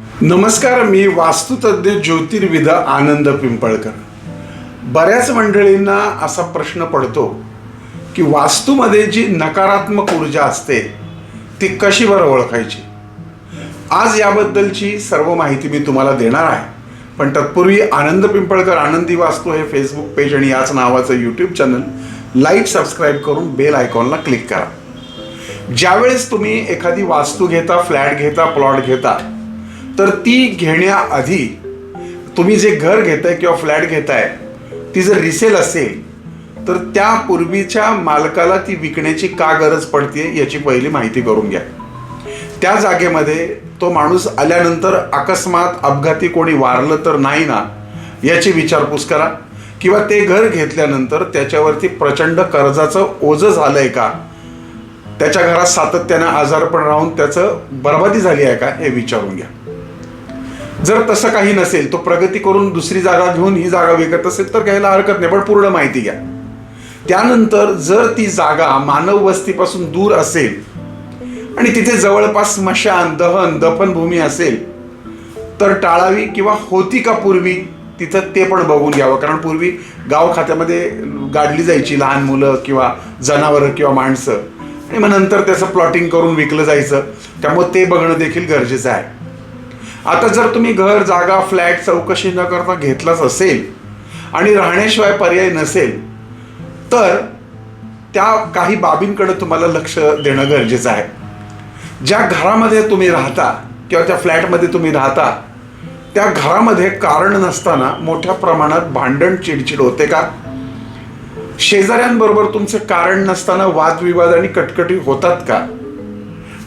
नमस्कार मी वास्तुतज्ञ ज्योतिर्विद आनंद पिंपळकर. बऱ्याच मंडळींना असा प्रश्न पडतो की वास्तूमध्ये जी नकारात्मक ऊर्जा असते ती कशी बरं ओळखायची? आज याबद्दलची सर्व माहिती मी तुम्हाला देणार आहे. पण तत्पूर्वी आनंद पिंपळकर आनंदी वास्तू हे फेसबुक पेज आणि याच नावाचं यूट्यूब चॅनल लाईक सबस्क्राईब करून बेल आयकॉनला क्लिक करा. ज्यावेळेस तुम्ही एखादी वास्तू घेता फ्लॅट घेता प्लॉट घेता तर ती घेण्याआधी तुम्ही जे घर घेताय किंवा फ्लॅट घेताय ती जर रिसेल असेल तर त्या पूर्वीच्या मालकाला ती विकण्याची का गरज पडते याची पहिली माहिती करून घ्या. त्या जागेमध्ये तो माणूस आल्यानंतर अकस्मात अपघाती कोणी वारलं तर नाही ना याची विचारपूस करा. किंवा ते घर घेतल्यानंतर त्याच्यावरती प्रचंड कर्जाचं ओझं आहे का? त्याच्या घरात सातत्यानं आजारपण राहून त्याचं बरबादी झाली आहे का? हे विचारून घ्या. जर तसं काही नसेल तो प्रगती करून दुसरी जागा घेऊन ही जागा विकत असेल तर घ्यायला हरकत नाही पण पूर्ण माहिती घ्या. त्यानंतर जर ती जागा मानव वस्तीपासून दूर असेल आणि तिथे जवळपास स्मशान दहन दफनभूमी असेल तर टाळावी किंवा होती का पूर्वी तिथं ते पण बघून घ्यावं. कारण पूर्वी गाव खात्यामध्ये गाडली जायची लहान मुलं किंवा जनावरं किंवा माणसं. आणि मग नंतर त्याचं प्लॉटिंग करून विकलं जायचं. त्यामुळे ते बघणं देखील गरजेचं आहे. आता जर तुम्ही घर जागा फ्लॅट चौकशी न करता घेतलाच असेल आणि राहण्याशिवाय पर्याय नसेल तर त्या काही बाबींकडे तुम्हाला लक्ष देणं गरजेचं आहे. ज्या घरामध्ये तुम्ही राहता किंवा त्या फ्लॅटमध्ये तुम्ही राहता त्या घरामध्ये कारण नसताना मोठ्या प्रमाणात भांडण चिडचिड होते का? शेजाऱ्यांबरोबर तुमचे कारण नसताना वादविवाद आणि कटकटी होतात का?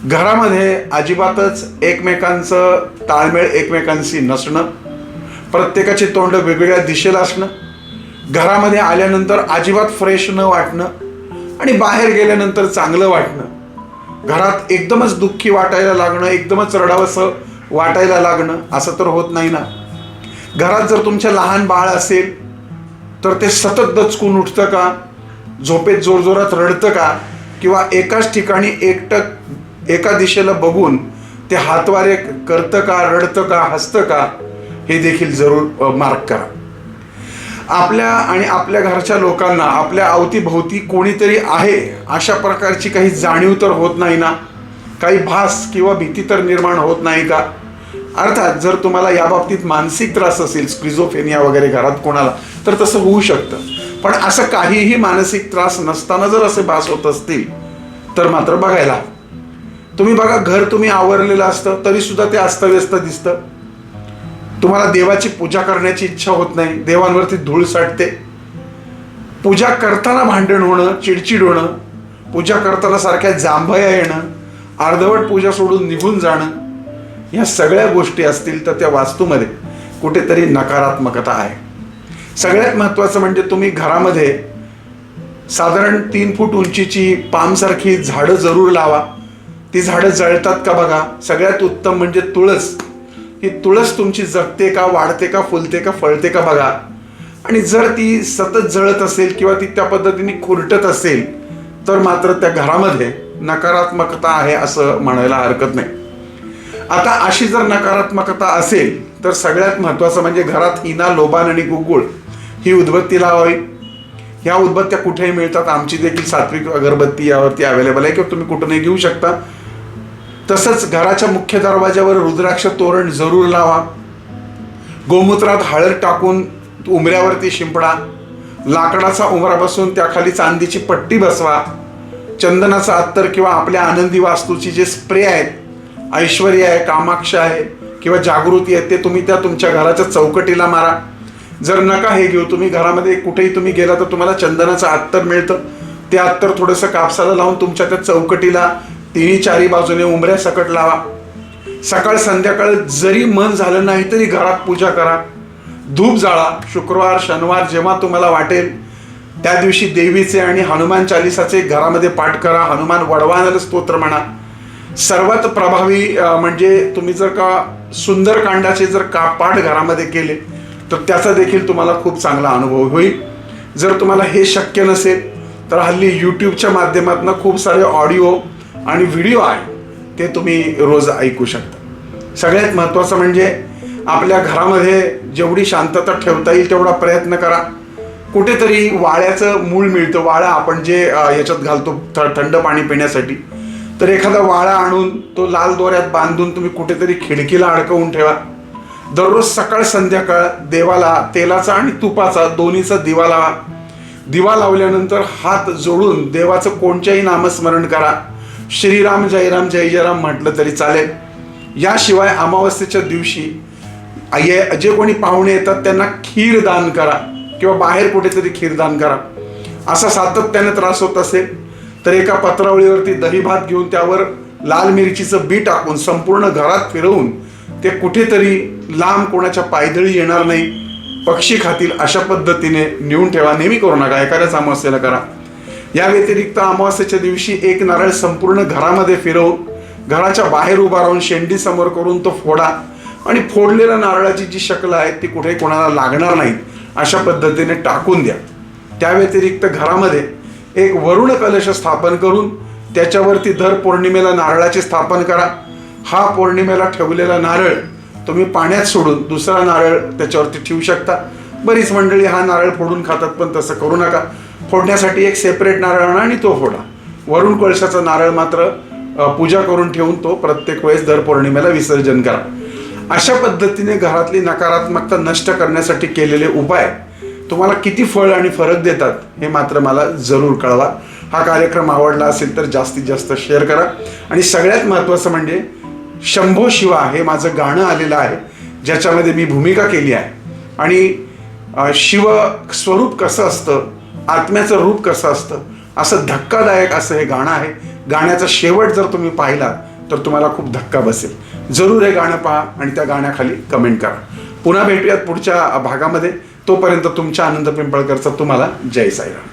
घरामध्ये अजिबातच एकमेकांचं ताळमेळ एकमेकांशी नसणं प्रत्येकाची तोंड वेगवेगळ्या दिशेला असणं घरामध्ये आल्यानंतर अजिबात फ्रेश न वाटणं आणि बाहेर गेल्यानंतर चांगलं वाटणं. घरात एकदमच दुःखी वाटायला लागणं एकदमच रडावंसं वाटायला लागणं असं तर होत नाही ना. घरात जर तुमच्या लहान बाळ असेल तर ते सतत दचकून उठतं का? झोपेत जोरजोरात रडतं का? किंवा एकाच ठिकाणी एकटक एका दिशेला बघून ते हातवारे करतं का रडतं का हसतं का हे देखील जरूर मार्क करा. आपल्या आणि आपल्या घरच्या लोकांना आपल्या अवतीभोवती कोणीतरी आहे अशा प्रकारची काही जाणीव तर होत नाही ना? काही भास किंवा भीती तर निर्माण होत नाही का? अर्थात जर तुम्हाला याबाबतीत मानसिक त्रास असेल स्क्रिझोफेनिया वगैरे घरात कोणाला तर तसं होऊ शकतं. पण असं काहीही मानसिक त्रास नसताना जर असे भास होत असतील तर मात्र बघायला तुम्ही बघा घर तुम्ही आवरलेलं असतं तरी सुद्धा ते अस्तव्यस्त दिसतं. तुम्हाला देवाची पूजा करण्याची इच्छा होत नाही देवांवरती धूळ साठते. पूजा करताना भांडण होणं चिडचिड होणं पूजा करताना सारख्या जांभया येणं अर्धवट पूजा सोडून निघून जाणं या सगळ्या गोष्टी असतील तर त्या वास्तूमध्ये कुठेतरी नकारात्मकता आहे. सगळ्यात महत्त्वाचं म्हणजे तुम्ही घरामध्ये साधारण तीन फूट उंचीची पामसारखी झाडं जरूर लावा. ती झाडं जळतात का बघा? सगळ्यात उत्तम म्हणजे तुळस. ही तुळस तुमची जगते का वाढते का फुलते का फळते का बघा? आणि जर ती सतत जळत असेल किंवा ती त्या पद्धतीने खुरटत असेल तर मात्र त्या घरामध्ये नकारात्मकता आहे असं म्हणायला हरकत नाही. आता अशी जर नकारात्मकता असेल तर सगळ्यात महत्त्वाचं म्हणजे घरात हिना लोबान आणि गुगुळ ही उदबत्ती लावावी ह्या उदबत्त्या कुठेही मिळतात. आमची देखील सात्विक अगरबत्ती यावरती अवेलेबल आहे किंवा तुम्ही कुठूनही घेऊ शकता. तसंच घराच्या मुख्य दरवाज्यावर रुद्राक्ष तोरण जरूर लावा. गोमूत्रात हळद टाकून उमऱ्यावरती शिंपडा. लाकडाचा उमरा बसून त्याखाली चांदीची पट्टी बसवा. चंदनाचा अत्तर किंवा आपल्या आनंदी वास्तूची जे स्प्रे आहेत ऐश्वर आहे कामाक्ष आहे किंवा जागृती आहे ते तुम्ही त्या तुमच्या घराच्या चौकटीला मारा. जर नका हे घेऊ तुम्ही घरामध्ये कुठेही तुम्ही गेला तर तुम्हाला चंदनाचं अत्तर मिळतं. ते अत्तर थोडंसं कापसाला लावून तुमच्या त्या चौकटीला तिन्ही चारी बाजूने उमऱ्या सकट लावा. सकाळ संध्याकाळ जरी मन झालं नाही तरी घरात पूजा करा. धूप जाळा. शुक्रवार शनिवार जेव्हा तुम्हाला वाटेल त्या दिवशी देवीचे आणि हनुमान चालिसाचे घरामध्ये पाठ करा. हनुमान वडवानल स्तोत्र म्हणा. सर्वात प्रभावी म्हणजे तुम्ही जर का सुंदरकांडाचे जर का पाठ घरामध्ये केले तर त्याचा देखील तुम्हाला खूप चांगला अनुभव होईल. जर तुम्हाला हे शक्य नसेल तर हल्ली यूट्यूबच्या माध्यमातून खूप सारे ऑडिओ आणि व्हिडिओ आहे ते तुम्ही रोज ऐकू शकता. सगळ्यात महत्त्वाचं म्हणजे आपल्या घरामध्ये जेवढी शांतता ठेवता येईल तेवढा प्रयत्न करा. कुठेतरी वाळ्याचं मूळ मिळतं. वाळा आपण जे याच्यात घालतो थ थंड पाणी पिण्यासाठी. तर एखादा वाळा आणून तो लाल दोऱ्यात बांधून तुम्ही कुठेतरी खिडकीला अडकवून ठेवा. दररोज सकाळ संध्याकाळ देवाला तेलाचा आणि तुपाचा दोन्हीचा दिवा लावा. दिवा लावल्यानंतर हात जोडून देवाचं कोणत्याही नामस्मरण करा. श्रीराम जयराम जय जयराम म्हटलं तरी चालेल. याशिवाय अमावस्येच्या दिवशी ये- जे कोणी पाहुणे येतात त्यांना खीर दान करा किंवा बाहेर कुठेतरी खीर दान करा. असा सातत्याने त्रास होत असेल तर एका पत्रावळीवरती दही भात घेऊन त्यावर लाल मिरचीचं बी टाकून संपूर्ण घरात फिरवून ते कुठेतरी लांब कोणाच्या पायदळी येणार नाही. पक्षी खातील अशा पद्धतीने नेऊन ठेवा. नेहमी करू नका. एखाद्याच अमावस्येला करा. या व्यतिरिक्त अमावास्याच्या दिवशी एक नारळ संपूर्ण घरामध्ये फिरवून घराच्या बाहेर उभा राहून शेंडी समोर करून तो फोडा. आणि फोडलेल्या नारळाची जी शक्ल आहे ती कुठे कोणाला लागणार नाहीत अशा पद्धतीने टाकून द्या. त्या व्यतिरिक्त घरामध्ये एक वरुण कलश स्थापन करून त्याच्यावरती दर पौर्णिमेला नारळाची स्थापन करा. हा पौर्णिमेला ठेवलेला नारळ तुम्ही पाण्यात सोडून दुसरा नारळ त्याच्यावरती ठेवू शकता. बरीच मंडळी हा नारळ फोडून खातात पण तसं करू नका. फोडण्यासाठी एक सेपरेट नारळ आणा आणि तो फोडा. वरुण कोळशाचा नारळ मात्र पूजा करून ठेवून तो प्रत्येक वेळेस दर पौर्णिमेला विसर्जन करा. अशा पद्धतीने घरातली नकारात्मकता नष्ट करण्यासाठी केलेले उपाय तुम्हाला किती फळ आणि फरक देतात हे मात्र मला जरूर कळवा. हा कार्यक्रम आवडला असेल तर जास्तीत जास्त शेअर करा. आणि सगळ्यात महत्त्वाचं म्हणजे शंभो शिवा हे माझं गाणं आलेलं आहे ज्याच्यामध्ये मी भूमिका केली आहे. आणि शिव स्वरूप कसं असतं आत्म्याचं रूप कसं असतं? असं धक्कादायक असं हे गाणं आहे. गाण्याचा शेवट जर तुम्ही पाहिला तर तुम्हाला खूप धक्का बसेल. जरूर हे गाणं पहा आणि त्या गाण्याखाली कमेंट करा. पुन्हा भेटूयात पुढच्या भागामध्ये. तोपर्यंत तुमच्या आनंद पिंपळकरचा तुम्हाला जय साईराम.